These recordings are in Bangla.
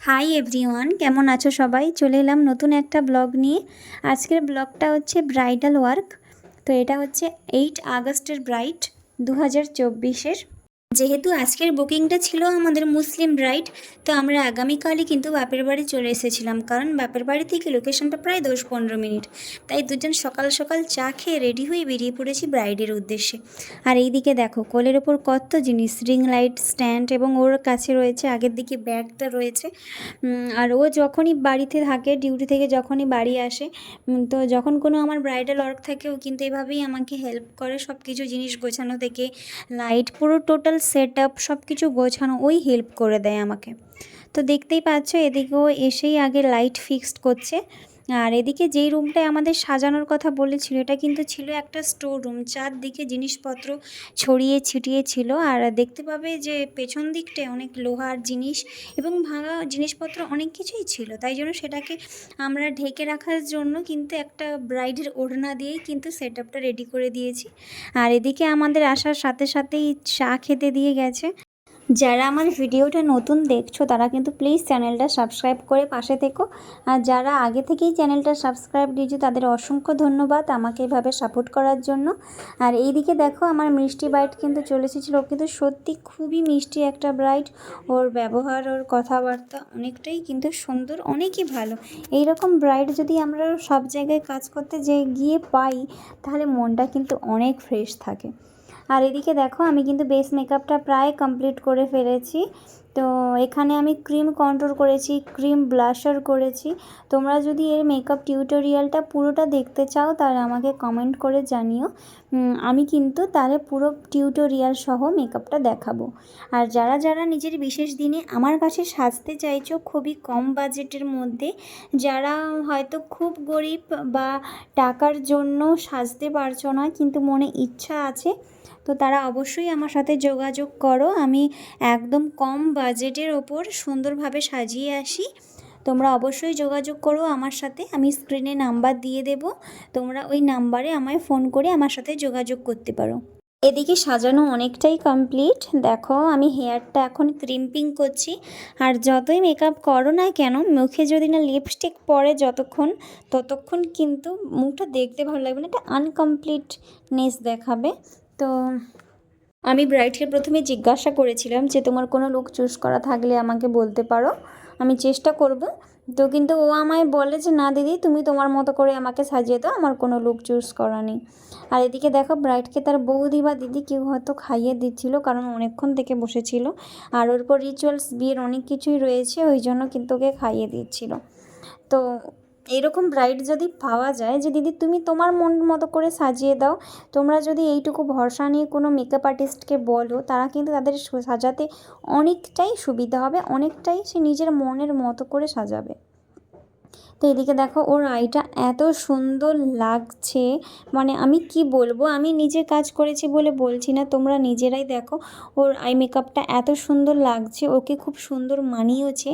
হাই এভরিওয়ান কেমন আছো সবাই? চলে এলাম নতুন একটা ব্লগ নিয়ে। আজকের ব্লগটা হচ্ছে ব্রাইডাল ওয়ার্ক তো এটা হচ্ছে এইট আগস্টের ব্রাইট দু হাজার চব্বিশের। যেহেতু আজকের বুকিংটা ছিল আমাদের মুসলিম ব্রাইড তো আমরা আগামীকালই কিন্তু বাপের বাড়ি চলে এসেছিলাম। কারণ বাপের বাড়ি থেকে লোকেশনটা প্রায় দশ পনেরো মিনিট। তাই দুজন সকাল সকাল চা খেয়ে রেডি হয়ে বেরিয়ে পড়েছি ব্রাইডের উদ্দেশ্যে। আর এইদিকে দেখো, কোলের ওপর কত জিনিস রিং লাইট স্ট্যান্ড এবং ওর কাছে রয়েছে, আগের দিকে ব্যাগটা রয়েছে। আর ও যখনই বাড়িতে থাকে ডিউটি থেকে যখনই বাড়ি আসে তো যখন কোনো আমার ব্রাইডাল ওয়ার্ক থাকে, ও কিন্তু এভাবেই আমাকে হেল্প করে সব কিছু জিনিস গোছানো থেকে। লাইট পুরো টোটাল সেট আপ সব কিছু গোছানো, ওই হেল্প করে দেয় আমাকে। তো দেখতেই পাচ্ছ, এদিকেও এসেই আগে লাইট ফিক্সড করছে। আর এদিকে যেই রুমটায় আমাদের সাজানোর কথা বলেছিল, এটা কিন্তু ছিল একটা স্টোর রুম। চারদিকে জিনিসপত্র ছড়িয়ে ছিটিয়ে ছিল। আর দেখতে পাবে যে পেছন দিকটায় অনেক লোহার জিনিস এবং ভাঙা জিনিসপত্র অনেক কিছুই ছিল। তাই জন্য সেটাকে আমরা ঢেকে রাখার জন্য কিন্তু একটা ব্রাইডের ওড়না দিয়েই কিন্তু সেট রেডি করে দিয়েছি। আর এদিকে আমাদের আসার সাথে সাথেই চা খেতে দিয়ে গেছে। যারা আমার ভিডিওটা নতুন দেখছ, তারা কিন্তু প্লিজ চ্যানেলটা সাবস্ক্রাইব করে পাশে থেকো। আর যারা আগে থেকেই চ্যানেলটা সাবস্ক্রাইব দিয়েছ, তাদের অসংখ্য ধন্যবাদ আমাকে এভাবে সাপোর্ট করার জন্য। আর এইদিকে দেখো, আমার মিষ্টি ব্রাইড কিন্তু চলে এসেছিল। কিন্তু সত্যি খুবই মিষ্টি একটা ব্রাইড ওর ব্যবহার, ওর কথাবার্তা অনেকটাই কিন্তু সুন্দর, অনেকই ভালো। এই রকম ব্রাইড যদি আমরা সব জায়গায় কাজ করতে যে গিয়ে পাই, তাহলে মনটা কিন্তু অনেক ফ্রেশ থাকে। আর এদিকে দেখো, আমি কিন্তু বেস মেকআপটা প্রায় কমপ্লিট করে ফেলেছি। তো এখানে আমি ক্রিম কন্ট্রোল করেছি ক্রিম ব্লাশার করেছি। তোমরা যদি এর মেকআপ টিউটোরিয়ালটা পুরোটা দেখতে চাও, তাহলে আমাকে কমেন্ট করে জানিও। আমি কিন্তু তাহলে পুরো টিউটোরিয়াল সহ মেকআপটা দেখাবো। আর যারা যারা নিজের বিশেষ দিনে আমার কাছে সাজতে চাইছো খুবই কম বাজেটের মধ্যে, যারা হয়তো খুব গরিব বা টাকার জন্য সাজতে পারছ না, কিন্তু মনে ইচ্ছা আছে তো তারা অবশ্যই আমার সাথে যোগাযোগ করো। আমি একদম কম বাজেটের ওপর সুন্দরভাবে সাজিয়ে আসি। তোমরা অবশ্যই যোগাযোগ করো আমার সাথে। আমি স্ক্রিনে নাম্বার দিয়ে দেব। তোমরা ওই নাম্বারে আমায় ফোন করে আমার সাথে যোগাযোগ করতে পারো। এদিকে সাজানো অনেকটাই কমপ্লিট দেখো, আমি হেয়ারটা এখন ক্রিম্পিং করছি। আর যতই মেকআপ করো না কেন, মুখে যদি না লিপস্টিক পরে যতক্ষণ, ততক্ষণ কিন্তু মুখটা দেখতে ভালো লাগবে না। একটা আনকমপ্লিটনেস দেখাবে। তো আমি ব্রাইডকে প্রথমে জিজ্ঞাসা করেছিলাম যে, তোমার কোনো লুক চুজ করা থাকলে আমাকে বলতে পারো? আমি চেষ্টা করব। তো কিন্তু ও আমায় বলে যে, না দিদি, তুমি তোমার মতো করে আমাকে সাজিয়ে দাও, আমার কোনো লুক চুজ করা নেই। আর এদিকে দেখো ব্রাইডকে তার বৌদি বা দিদি কেউ হয়তো খাইয়ে দিচ্ছিল, কারণ অনেকক্ষণ থেকে বসেছিল। আর ওর পর রিচুয়ালস বিয়ের অনেক কিছুই রয়েছে, ওই জন্য কিন্তু ওকে খাইয়ে দিচ্ছিল। তো এরকম ব্রাইড যদি পাওয়া যায়, যে দিদি তুমি তোমার মন মতো করে সাজিয়ে দাও, তোমরা যদি এইটুকু ভরসা নিয়ে কোনো মেকআপ আর্টিস্টকে বলো, তারা কিন্তু তাদের সাজাতে অনেকটাই সুবিধা হবে, অনেকটাই সে নিজের মনের মতো করে সাজাবে। তো এদিকে দেখো ওর আইটা এত সুন্দর লাগছে। মানে আমি কি বলব? আমি নিজে কাজ করেছি বলে বলছি না, তোমরা নিজেরাই দেখো। ওর আই মেকআপটা এত সুন্দর লাগছে, ওকে খুব সুন্দর মানিয়েছে।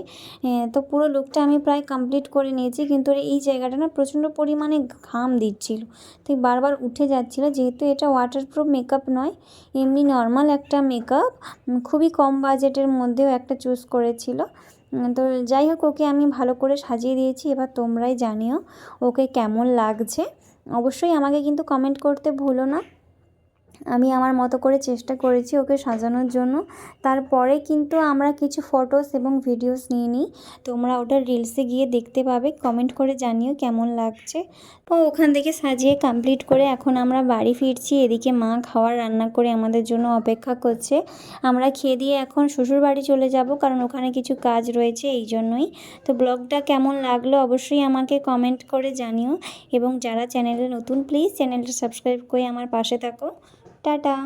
তো পুরো লুকটা আমি প্রায় কমপ্লিট করে নিয়েছি, কিন্তু এই জায়গাটা না প্রচণ্ড পরিমাণে ঘাম দিচ্ছিল। তো বারবার উঠে যাচ্ছিল, যেহেতু এটা ওয়াটারপ্রুফ মেকআপ নয়, এমনি নর্মাল একটা মেকআপ খুবই কম বাজেটের মধ্যেও একটা চুজ করেছিল। তো যাই হোক, ওকে আমি ভালো করে সাজিয়ে দিয়েছি। এবার তোমরাই জানিও ওকে কেমন লাগছে। অবশ্যই আমাকে কিন্তু কমেন্ট করতে ভুলো না। আমি আমার মতো করে চেষ্টা করেছি ওকে সাজানোর জন্য। তারপরে কিন্তু আমরা কিছু ফটোস এবং ভিডিওস নিয়ে নিই। তোমরা ওটা রিলসে গিয়ে দেখতে পাবে কমেন্ট করে জানিও কেমন লাগছে। তো ওখান থেকে সাজিয়ে কমপ্লিট করে এখন আমরা বাড়ি ফিরছি। এদিকে মা খাওয়ার রান্না করে আমাদের জন্য অপেক্ষা করছে। আমরা খেয়ে দিয়ে এখন শ্বশুর বাড়ি চলে যাব, কারণ ওখানে কিছু কাজ রয়েছে এই জন্যই। তো ব্লগটা কেমন লাগল অবশ্যই আমাকে কমেন্ট করে জানিও। এবং যারা চ্যানেলে নতুন প্লিজ চ্যানেলটা সাবস্ক্রাইব করে আমার পাশে থাকো। টাটা